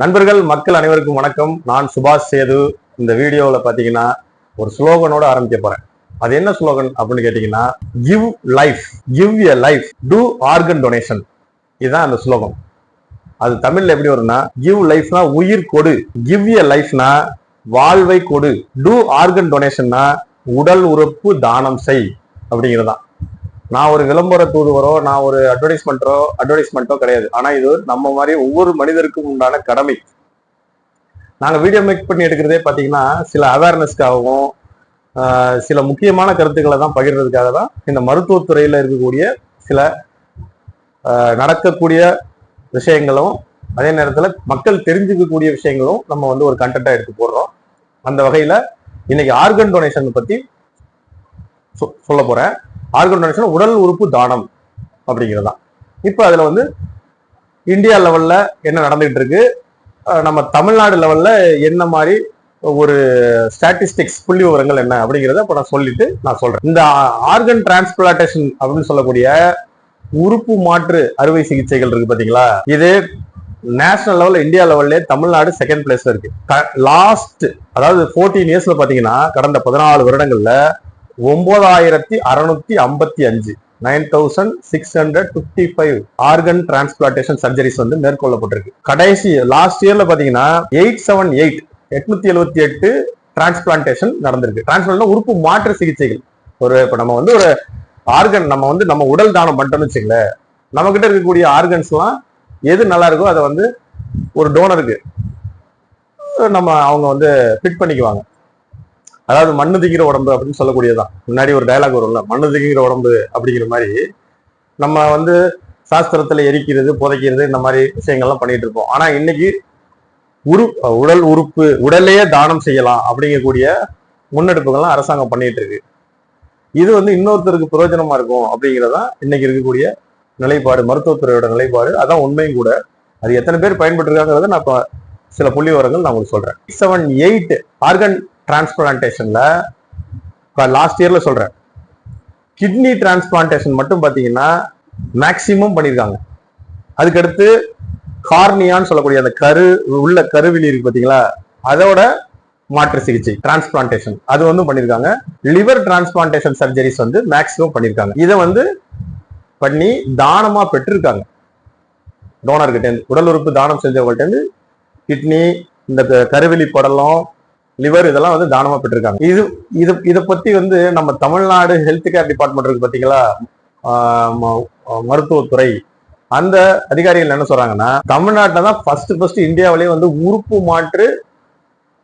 நண்பர்கள் மக்கள் அனைவருக்கும் வணக்கம். நான் சுபாஷ் சேது. இந்த வீடியோவில் பார்த்தீங்கன்னா ஒரு ஸ்லோகனோட ஆரம்பிக்க போறேன். அது என்ன ஸ்லோகன் அப்படின்னு கேட்டீங்கன்னா give life give a life to organ donation இதுதான் அந்த ஸ்லோகம். அது தமிழ்ல எப்படி வரும்னா கிவ் லைஃப்னா உயிர் கொடு கிவ் எ லைஃப்னா வாழ்வை கொடு டூ ஆர்கன் டொனேஷன்னா உடல் உறுப்பு தானம் செய் அப்படிங்கிறதான். நான் ஒரு விளம்பர தூதுவரோ நான் ஒரு அட்வர்டைஸ்மெண்ட்டோ அட்வர்டைஸ்மெண்ட்டோ கிடையாது. ஆனா இது நம்ம மாதிரி ஒவ்வொரு மனிதருக்கும் உண்டான கடமை. நாங்க வீடியோ மேக் பண்ணி எடுக்கிறதே பாத்தீங்கன்னா சில அவேர்னஸ்க்காகவும் சில முக்கியமான கருத்துக்களை தான் பகிர்றதுக்காக தான் இந்த மருத்துவத்துறையில இருக்கக்கூடிய சில நடக்கக்கூடிய விஷயங்களும் அதே நேரத்தில் மக்கள் தெரிஞ்சுக்கக்கூடிய விஷயங்களும் நம்ம வந்து ஒரு கண்டென்ட்டாக எடுத்து போடுறோம். அந்த வகையில் இன்னைக்கு ஆர்கன் டொனேஷன் பற்றி சொ- சொல்ல போறேன். ஆர்கன் டொனேஷன் உடல் உறுப்பு தானம் அப்படிங்கிறது. தான் இப்போ அதில் வந்து இந்தியா லெவலில் என்ன நடந்துகிட்டு இருக்கு? நம்ம தமிழ்நாடு லெவலில் என்ன மாதிரி ஒரு ஸ்டாட்டிஸ்டிக்ஸ் புள்ளி விவரங்கள் என்ன அப்படிங்கிறத இப்போ நான் சொல்லிட்டு நான் சொல்கிறேன் இந்த ஆர்கன் டிரான்ஸ்பிளான்டேஷன் அப்படின்னு சொல்லக்கூடிய உறுப்பு மாற்று அறுவை சிகிச்சைகள் இருக்கு பார்த்தீங்களா இது நேஷனல் லெவலில் இந்தியா லெவல்லே தமிழ்நாடு செகண்ட் பிளேஸ்ல இருக்கு. லாஸ்ட் அதாவது 14 இயர்ஸ்ல பார்த்தீங்கன்னா கடந்த பதினாலு வருடங்களில் ஒன்பதாயிரத்தி அறுநூத்தி ஐம்பத்தி அஞ்சு nine thousand six hundred fifty five organ transplantation surgeries வந்து மேற்கொள்ளப்பட்டிருக்கு. கடைசி லாஸ்ட் இயர்ல பாத்தீங்கன்னா எயிட் செவன் எயிட் எட்நூத்தி எழுபத்தி எட்டு டிரான்ஸ்பிளான்டேஷன் நடந்திருக்கு. டிரான்ஸ்பிளான் உறுப்பு மாற்று சிகிச்சைகள். ஒரு இப்ப நம்ம வந்து ஒரு ஆர்கன் நம்ம வந்து நம்ம உடல் தானம் பண்ணிட்டோம்னு வச்சுங்களேன் நம்ம கிட்ட இருக்கக்கூடிய ஆர்கன்ஸ்லாம் எது நல்லா இருக்கோ அதை வந்து ஒரு டோனருக்கு நம்ம அவங்க வந்து ஃபிட் பண்ணிக்குவாங்க. அதாவது மண்ணு திங்கிற உடம்பு அப்படின்னு சொல்லக்கூடியதான் முன்னாடி ஒரு டயலாக் வரும்ல மண்ணு திங்கிற உடம்பு அப்படிங்கிற மாதிரி நம்ம வந்து சாஸ்திரத்துல எரிக்கிறது புதைக்கிறது இந்த மாதிரி விஷயங்கள்லாம் பண்ணிட்டு இருப்போம். ஆனா இன்னைக்கு உரு உடல் உறுப்பு உடலையே தானம் செய்யலாம் அப்படிங்கக்கூடிய முன்னெடுப்புகள்லாம் அரசாங்கம் பண்ணிட்டு இருக்கு. இது வந்து இன்னொருத்தருக்கு பிரயோஜனமா இருக்கும் அப்படிங்கிறதான் இன்னைக்கு இருக்கக்கூடிய நிலைப்பாடு மருத்துவத்துறையோட நிலைப்பாடு. அதான் உண்மையும் கூட. அது எத்தனை பேர் பயன்பட்டுருக்காங்கிறத நான் இப்போ சில புள்ளி விவரங்கள் நான் உங்களுக்கு சொல்றேன். செவன் எயிட் ஆர்கன் டிரான்ஸ்பிளான்டேஷன்ல லாஸ்ட் இயரில் சொல்கிறேன் கிட்னி டிரான்ஸ்பிளான்டேஷன் மட்டும் பார்த்தீங்கன்னா மேக்சிமம் பண்ணியிருக்காங்க அதுக்கடுத்து கார்னியான்னு சொல்லக்கூடிய அந்த கரு உள்ள கருவிழி இருக்கு பார்த்தீங்களா அதோட மாற்று சிகிச்சை டிரான்ஸ்பிளான்டேஷன் அது வந்து பண்ணியிருக்காங்க லிவர் டிரான்ஸ்பிளான்டேஷன் சர்ஜரிஸ் வந்து மேக்சிமம் பண்ணியிருக்காங்க இதை வந்து பண்ணி தானமாக பெற்றிருக்காங்க. டோனர்கிட்டேருந்து உடல் உறுப்பு தானம் செஞ்சவங்கள்ட்டேருந்து கிட்னி இந்த க- படலம் லிவர் இதெல்லாம் வந்து தானமா பெற்றிருக்காங்க. இது இது இதை பத்தி வந்து நம்ம தமிழ்நாடு ஹெல்த் கேர் டிபார்ட்மெண்ட் இருக்கு பாத்தீங்களா? ம- மருத்துவத்துறை. அந்த அதிகாரிகள் என்ன சொல்றாங்கன்னா தமிழ்நாட்டில் தான் ஃபர்ஸ்ட் ஃபர்ஸ்ட் இந்தியாவிலேயே வந்து உறுப்பு மாற்று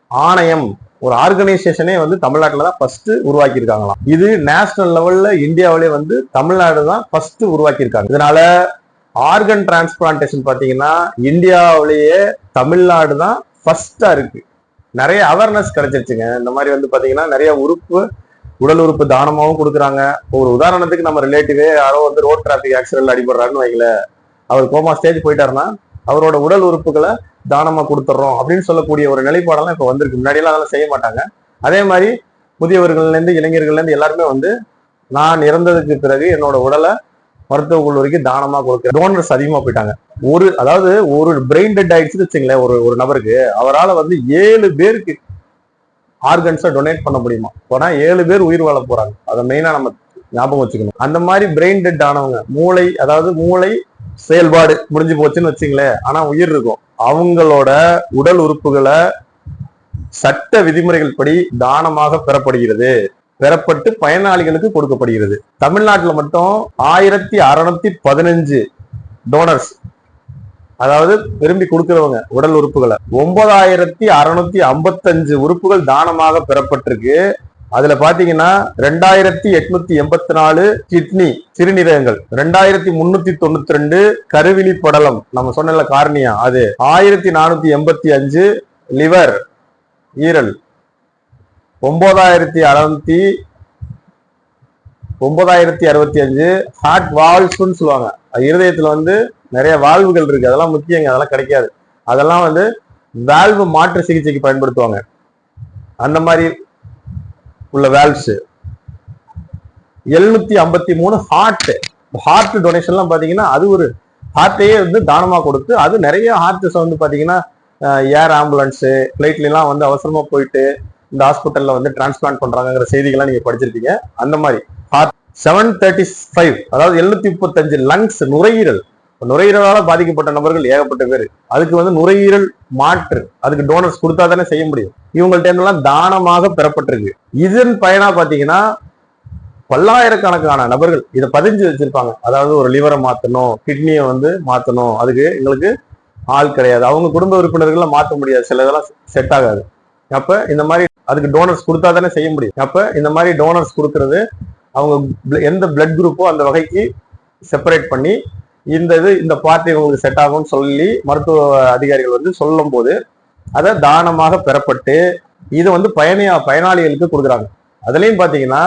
ஆணையம் ஒரு ஆர்கனைசேஷனே வந்து தமிழ்நாட்டில் தான் ஃபர்ஸ்ட் உருவாக்கியிருக்காங்களாம். இது நேஷனல் லெவல்ல இந்தியாவிலே வந்து தமிழ்நாடு தான் ஃபர்ஸ்ட் உருவாக்கியிருக்காங்க. இதனால ஆர்கன் டிரான்ஸ்பிளான்டேஷன் பார்த்தீங்கன்னா இந்தியாவிலேயே தமிழ்நாடு தான் ஃபர்ஸ்டா இருக்கு. நிறைய அவேர்னஸ் கிடைச்சிருச்சுங்க. இந்த மாதிரி வந்து பாத்தீங்கன்னா நிறைய உறுப்பு உடல் உறுப்பு தானமாகவும் கொடுக்குறாங்க. ஒரு உதாரணத்துக்கு நம்ம ரிலேட்டிவே யாரோ வந்து ரோட் டிராபிக் ஆக்சிடென்ட் அடிபடுறாருன்னு வைங்களேன். அவர் கோமா ஸ்டேஜ் போயிட்டாருன்னா அவரோட உடல் உறுப்புகளை தானமாக கொடுத்துட்றோம் அப்படின்னு சொல்லக்கூடிய ஒரு நிலைப்பாடெல்லாம் இப்போ வந்திருக்கு. முன்னாடியெல்லாம் அதெல்லாம் செய்ய மாட்டாங்க. அதே மாதிரி முதியவர்கள்லேருந்து இளைஞர்கள்லேருந்து எல்லாருமே வந்து நான் இறந்ததுக்கு பிறகு என்னோட உடலை மருத்துவ கல்லூரிக்கு தானமாக கொடுக்குறேன். டோனர்ஸ் அதிகமாக போயிட்டாங்க. ஒரு அதாவது ஒரு பிரெயின் டெட் ஆயிடுச்சுன்னு வச்சுங்களேன் ஒரு ஒரு நபருக்கு அவரால் வந்து ஏழு பேருக்கு ஆர்கன்ஸை டொனேட் பண்ண முடியுமா? போனா ஏழு பேர் உயிர் வாழ போறாங்க. அதை மெயினா நம்ம ஞாபகம் வச்சுக்கணும். அந்த மாதிரி பிரெயின் டெட் ஆனவங்க மூளை அதாவது மூளை செயல்பாடு முடிஞ்சு போச்சுன்னு வச்சுங்களேன் ஆனா உயிர் இருக்கும். அவங்களோட உடல் உறுப்புகளை சட்ட விதிமுறைகள் படி தானமாக பெறப்படுகிறது. பெறப்பட்டு பயனாளிகளுக்கு கொடுக்கப்படுகிறது. தமிழ்நாட்டில் மட்டும் ஆயிரத்தி அறுநூத்தி பதினஞ்சு டோனர்ஸ் அதாவது விரும்பி கொடுக்கிறவங்க உடல் உறுப்புகளை. ஒன்பதாயிரத்தி அறுநூத்தி ஐம்பத்தஞ்சு உறுப்புகள் தானமாக பெறப்பட்டிருக்கு. அதுல பாத்தீங்கன்னா ரெண்டாயிரத்தி எட்நூத்தி எண்பத்தி நாலு கிட்னி சிறுநீரகங்கள் ரெண்டாயிரத்தி முன்னூத்தி தொண்ணூத்தி ரெண்டு கருவிழி படலம் நம்ம சொன்னல கார்னியா அது ஆயிரத்தி நானூத்தி எண்பத்தி அஞ்சு லிவர் ஈரல் ஒன்பதாயிரத்தி அறுநூத்தி ஒன்பதாயிரத்தி அறுபத்தி அஞ்சு ஹார்ட் வால்வ்ஸ்னு சொல்லுவாங்க. இருதயத்தில் இருதயத்துல வந்து நிறைய வால்வுகள் இருக்கு. அதெல்லாம் முக்கியங்க அதெல்லாம் கிடைக்காது. அதெல்லாம் வந்து வால்வு மாற்று சிகிச்சைக்கு பயன்படுத்துவாங்க. அந்த மாதிரி உள்ள வேல்வ்ஸ் எழுநூத்தி ஐம்பத்தி மூணு ஹார்ட் ஹார்ட் டொனேஷன்லாம் பாத்தீங்கன்னா அது ஒரு ஹார்ட்டையே வந்து தானமா கொடுத்து அது நிறைய ஹார்ட்ஸ் வந்து பாத்தீங்கன்னா ஏர் ஆம்புலன்ஸு ஃப்ளைட்லாம் வந்து அவசரமா போயிட்டு இந்த ஹாஸ்பிட்டல்ல வந்து டிரான்ஸ்பிளான்ட் பண்றாங்கங்கிற செய்திகள்லாம் நீங்க படிச்சிருப்பீங்க. அந்த மாதிரி. செவன் தேர்ட்டி ஃபைவ் அதாவது எழுநூத்தி முப்பத்தஞ்சு லங்ஸ் நுரையீரல். நுரையீரலால பாதிக்கப்பட்ட நபர்கள் ஏகப்பட்ட பேர். அதுக்கு வந்து நுரையீரல் மாற்று. அதுக்கு டோனர்ஸ் கொடுத்தா தானே செய்ய முடியும். இவங்கள்ட்ட எல்லாம் தானமாக பெறப்பட்டிருக்கு. இதன் பயனா பாத்தீங்கன்னா பல்லாயிரக்கணக்கான நபர்கள் இதை பதிஞ்சு வச்சிருப்பாங்க. அதாவது ஒரு லிவரை மாத்தணும் கிட்னியை வந்து மாத்தணும். அதுக்கு எங்களுக்கு ஆள் கிடையாது. அவங்க குடும்ப உறுப்பினர்களை மாற்ற முடியாது. சில இதெல்லாம் செட் ஆகாது. அப்ப இந்த மாதிரி அதுக்கு டோனர்ஸ் கொடுத்தா தானே செய்ய முடியும். அப்ப இந்த மாதிரி டோனர்ஸ் கொடுக்கறது அவங்க எந்த பிளட் குரூப்போ அந்த வகைக்கு செப்பரேட் பண்ணி இந்த இது இந்த பார்ட்டி உங்களுக்கு செட் ஆகும்னு சொல்லி மருத்துவ அதிகாரிகள் வந்து சொல்லும் போது அதை தானமாக பெறப்பட்டு இது வந்து பயணியா பயனாளிகளுக்கு கொடுக்குறாங்க. அதுலேயும் பார்த்தீங்கன்னா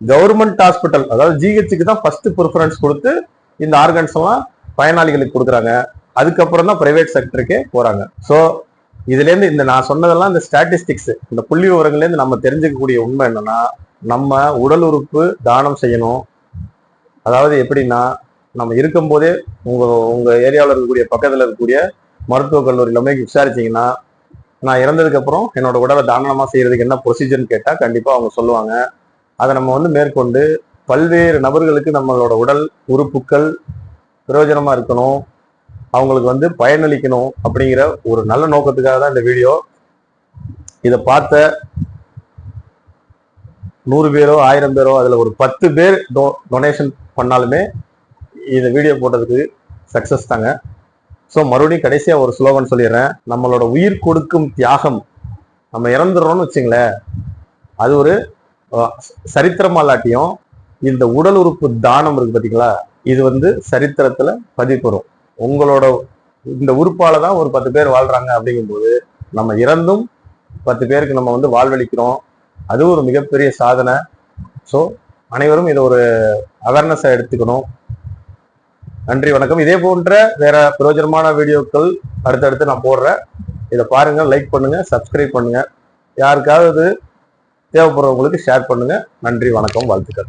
கவர்மெண்ட் ஹாஸ்பிட்டல் அதாவது ஜிஹெச்சுக்கு தான் ஃபர்ஸ்ட் ப்ரிஃபரன்ஸ் கொடுத்து இந்த ஆர்கன்ஸ் எல்லாம் பயனாளிகளுக்கு கொடுக்குறாங்க. அதுக்கப்புறம் தான் பிரைவேட் செக்டருக்கே போறாங்க. ஸோ இதுலேருந்து இந்த நான் சொன்னதெல்லாம் இந்த ஸ்டாட்டிஸ்டிக்ஸ் இந்த புள்ளி விவரங்கள்லேருந்து நம்ம தெரிஞ்சுக்கக்கூடிய உண்மை என்னன்னா நம்ம உடல் உறுப்பு தானம் செய்யணும். அதாவது எப்படின்னா நம்ம இருக்கும்போதே உங்கள் உங்கள் ஏரியாவில் இருக்கக்கூடிய பக்கத்தில் இருக்கக்கூடிய மருத்துவக் கல்லூரியில போய் விசாரிச்சிங்கன்னா நான் இறந்ததுக்கப்புறம் என்னோடய என்னோட உடலை தானமாக செய்கிறதுக்கு என்ன ப்ரொசீஜர்னு கேட்டால் கண்டிப்பாக அவங்க சொல்லுவாங்க. அதை நம்ம வந்து மேற்கொண்டு பல்வேறு நபர்களுக்கு நம்மளோட உடல் உறுப்புக்கள் பிரயோஜனமாக இருக்கணும். அவங்களுக்கு வந்து பயனளிக்கணும் அப்படிங்கிற ஒரு நல்ல நோக்கத்துக்காக தான் இந்த வீடியோ இதை பார்த்த நூறு பேரோ ஆயிரம் பேரோ அதில் ஒரு பத்து பேர் டொனேஷன் பண்ணாலுமே இந்த வீடியோ போட்டதுக்கு சக்ஸஸ் தாங்க. ஸோ மறுபடியும் கடைசியாக ஒரு ஸ்லோகன் சொல்லிடுறேன். நம்மளோட உயிர் கொடுக்கும் தியாகம். நம்ம இறந்துடுறோம்னு வச்சுங்களேன். அது ஒரு சரித்திரமாலாட்டியும் இல்லாட்டியும் இந்த உடல் உறுப்பு தானம் இருக்கு பார்த்தீங்களா இது வந்து சரித்திரத்தில் பதிப்பெறும் உங்களோட இந்த உறுப்பால தான் ஒரு பத்து பேர் வாழ்றாங்க அப்படிங்கும்போது நம்ம இறந்தும் பத்து பேருக்கு நம்ம வந்து வாழ்வளிக்கிறோம் அது ஒரு மிகப்பெரிய சாதனை. ஸோ அனைவரும் இதை ஒரு அவேர்னஸை எடுத்துக்கணும். நன்றி வணக்கம். இதே போன்ற வேற பிரயோஜனமான வீடியோக்கள் அடுத்தடுத்து நான் போடுறேன். இதை பாருங்க லைக் பண்ணுங்க சப்ஸ்கிரைப் பண்ணுங்க. யாருக்காவது தேவைப்படுறவங்களுக்கு ஷேர் பண்ணுங்க. நன்றி வணக்கம் வாழ்த்துக்கள்.